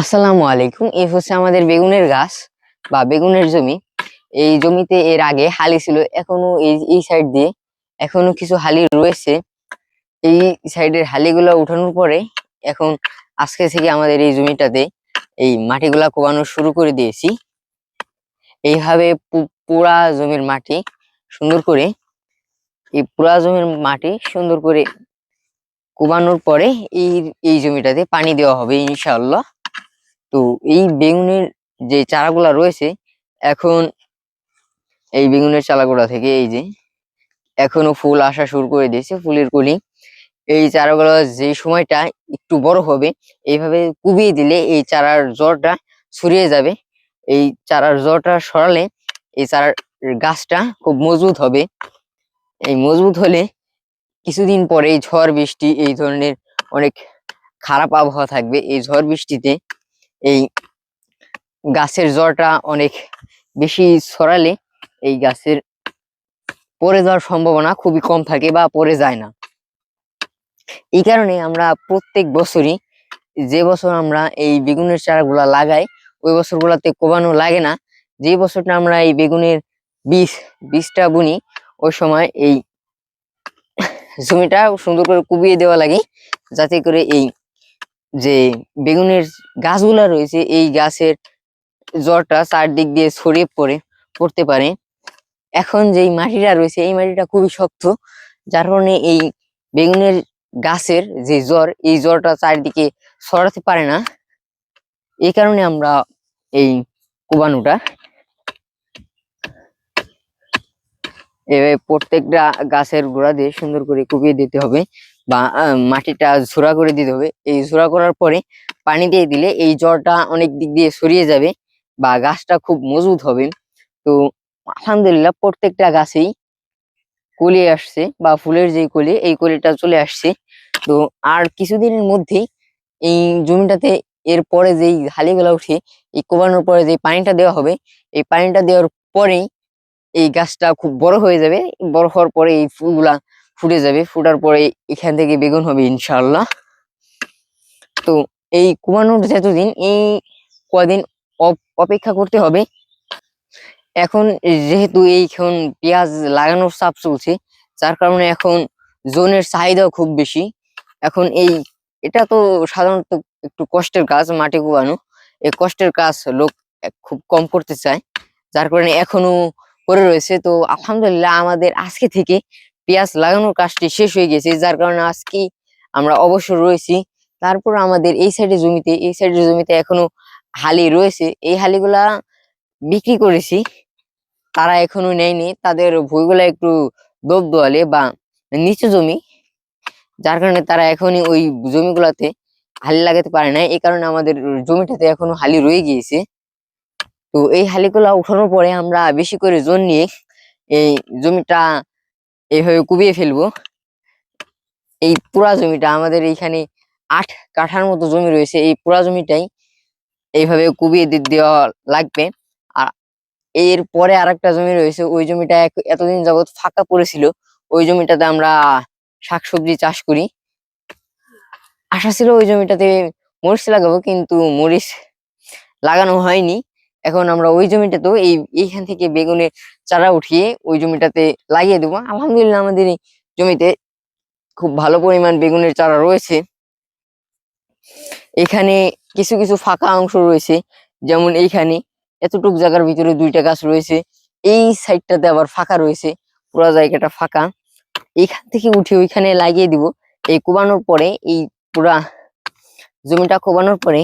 আসসালামু আলাইকুম। এই হচ্ছে আমাদের বেগুনের গাছ বা বেগুনের জমি। এই জমিতে এর আগে হালি ছিল, এখনও এই এই সাইড দিয়ে এখনও কিছু হালি রয়েছে। এই সাইডের হালিগুলো উঠানোর পরে এখন আজকে থেকে আমাদের এই জমিটাতে এই মাটিগুলা কোবানো শুরু করে দিয়েছি। এইভাবে পুরা জমির মাটি সুন্দর করে, এই পুরা জমির মাটি সুন্দর করে কোবানোর পরে এই এই জমিটাতে পানি দেওয়া হবে ইনশাআল্লাহ। তো এই বেগুনের যে চারাগুলা রয়েছে, এখন এই বেগুনের চারাগুলা থেকে এই যে এখনও ফুল আসা শুরু করে দিয়েছে, ফুলের কলি। এই চারাগুলো যে সময়টা একটু বড় হবে, এইভাবে কুবিয়ে দিলে এই চারার জ্বরটা ছড়িয়ে যাবে। এই চারার জ্বরটা সরালে এই চারার গাছটা খুব মজবুত হবে। এই মজবুত হলে কিছুদিন পরে এই ঝড় বৃষ্টি, এই ধরনের অনেক খারাপ আবহাওয়া থাকবে। এই ঝড় বৃষ্টিতে এই গাছের জড়টা অনেক বেশি ছড়ালে এই গাছের পড়ে যাওয়ার সম্ভাবনা খুবই কম থাকে বা পড়ে যায় না। এই কারণে আমরা প্রত্যেক বছরই যে বছর আমরা এই বেগুনের চারাগুলা লাগাই, ওই বছরগুলাতে কোবানো লাগে না। যে বছরটা আমরা এই বেগুনের বীজ, বীজটা বুনি, ওই সময় এই জমিটা সুন্দর করে কুবিয়ে দেওয়া লাগে, যাতে করে এই যে বেগুনের গাছগুলা রয়েছে, এই গাছের জ্বরটা চারদিক দিয়ে ছড়িয়ে পড়ে, পড়তে পারে। এখন যেই মাটিটা রয়েছে, এই মাটিটা খুবই শক্ত, যার কারণে এই বেগুনের গাছের যে জ্বর, এই জ্বরটা চারিদিকে ছড়াতে পারে না। এই কারণে আমরা এই কোবানোটা এভাবে প্রত্যেকটা গাছের গোড়া দিয়ে সুন্দর করে কুপিয়ে দিতে হবে। বা মাটিটা ঝোড়া করে দিতে হবে। এই ঝোড়া করার পরে পানি দিয়ে দিলে এই জ্বরটা অনেক দিক দিয়ে সরিয়ে যাবে বা গাছটা খুব মজবুত হবে। তো আলহামদুলিল্লাহ প্রত্যেকটা গাছেই কলি আসছে বা ফুলের যে কলি, এই কলিটা চলে আসছে। তো আর কিছুদিনের মধ্যেই এই জমিটাতে এর পরে যেই হালিগুলা উঠে, এই কোবানোর পরে যে পানিটা দেওয়া হবে, এই পানিটা দেওয়ার পরেই এই গাছটা খুব বড় হয়ে যাবে। বড় হওয়ার পরে এই ফুলগুলা ফুটে যাবে, ফুটার পরে এখান থেকে বেগুন হবে ইনশাআল্লাহ। তো এই কুমানোর যতদিন এই কদিন অপ- অপেক্ষা করতে হবে, এখন যেহেতু এইখন পেঁয়াজ লাগানোর চাপ চলছে, যার কারণে এখন জোনের চাহিদাও খুব বেশি। এখন এই, এটা তো সাধারণত একটু কষ্টের কাজ মাটি কুবানো এই কষ্টের কাজ লোক খুব কম করতে চায়, যার কারণে এখনও পড়ে রয়েছে। তো আলহামদুলিল্লাহ আমাদের আজকে থেকে পেঁয়াজ লাগানোর কাজটি শেষ হয়ে গেছে, যার কারণে আজকে আমরা অবসর রয়েছি। তারপর আমাদের এই সাইডে জমিতে, এই সাইডের জমিতে এখনও হালি রয়েছে। এই হালিগুলা বিক্রি করেছি। তারা এখনও নেয়নি। তাদের ভুইগুলা একটু দোয়ালে বা নিচু জমি, যার কারণে তারা এখনই ওই জমিগুলাতে হালি লাগাতে পারে না এই কারণে আমাদের জমিটাতে এখনও হালি রয়ে গিয়েছে। তো এই হালিগুলা উঠানোর পরে আমরা বেশি করে জোন নিয়ে এই জমিটা এইভাবে কুবিয়ে ফেলব। এই পুরা জমিটা আমাদের এইখানে আট কাঠার মতো জমি রয়েছে, এই পুরা জমিটাই এইভাবে কুবিয়ে দেওয়া লাগবে। আর এর পরে আরেকটা জমি রয়েছে, ওই জমিটা এতদিন যাবত ফাঁকা পড়েছিল, ওই জমিটাতে আমরা শাকসবজি চাষ করি। আশা ছিল ওই জমিটাতে মরিচ লাগাবো, কিন্তু মরিচ লাগানো হয়নি। এখন আমরা ওই জমিটাতেও এই, এইখান থেকে বেগুনের চারা উঠিয়ে ওই জমিটাতে লাগিয়ে দেবো। আলহামদুলিল্লাহ আমাদের জমিতে খুব ভালো পরিমাণ বেগুনের চারা রয়েছে। এখানে কিছু কিছু ফাঁকা অংশ রয়েছে, যেমন এইখানে এতটুক জায়গার ভিতরে দুইটা গাছ রয়েছে। এই সাইডটাতে আবার ফাঁকা রয়েছে, পুরো জায়গাটা ফাঁকা। এইখান থেকে উঠে ওইখানে লাগিয়ে দিব। এই কোবানোর পরে, এই পুরা জমিটা কোবানোর পরে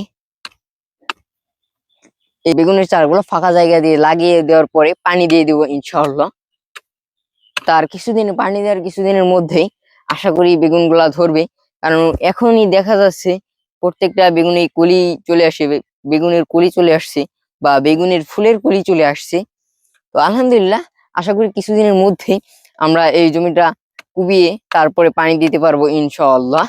এই বেগুনের চারাগুলো ফাঁকা জায়গা দিয়ে লাগিয়ে দেওয়ার পরে পানি দিয়ে দিব ইনশাআল্লাহ। তার কিছুদিন পানি দেওয়ার কিছুদিনের মধ্যেই আশা করি বেগুনগুলা ধরবে। কারণ এখনই দেখা যাচ্ছে প্রত্যেকটা বেগুনে কলি চলে আসে বেগুনের কলি চলে আসছে বা বেগুনের ফুলের কলি চলে আসছে। তো আলহামদুলিল্লাহ আশা করি কিছুদিনের মধ্যে আমরা এই জমিটা কুবিয়ে তারপরে পানি দিতে পারব ইনশাআল্লাহ।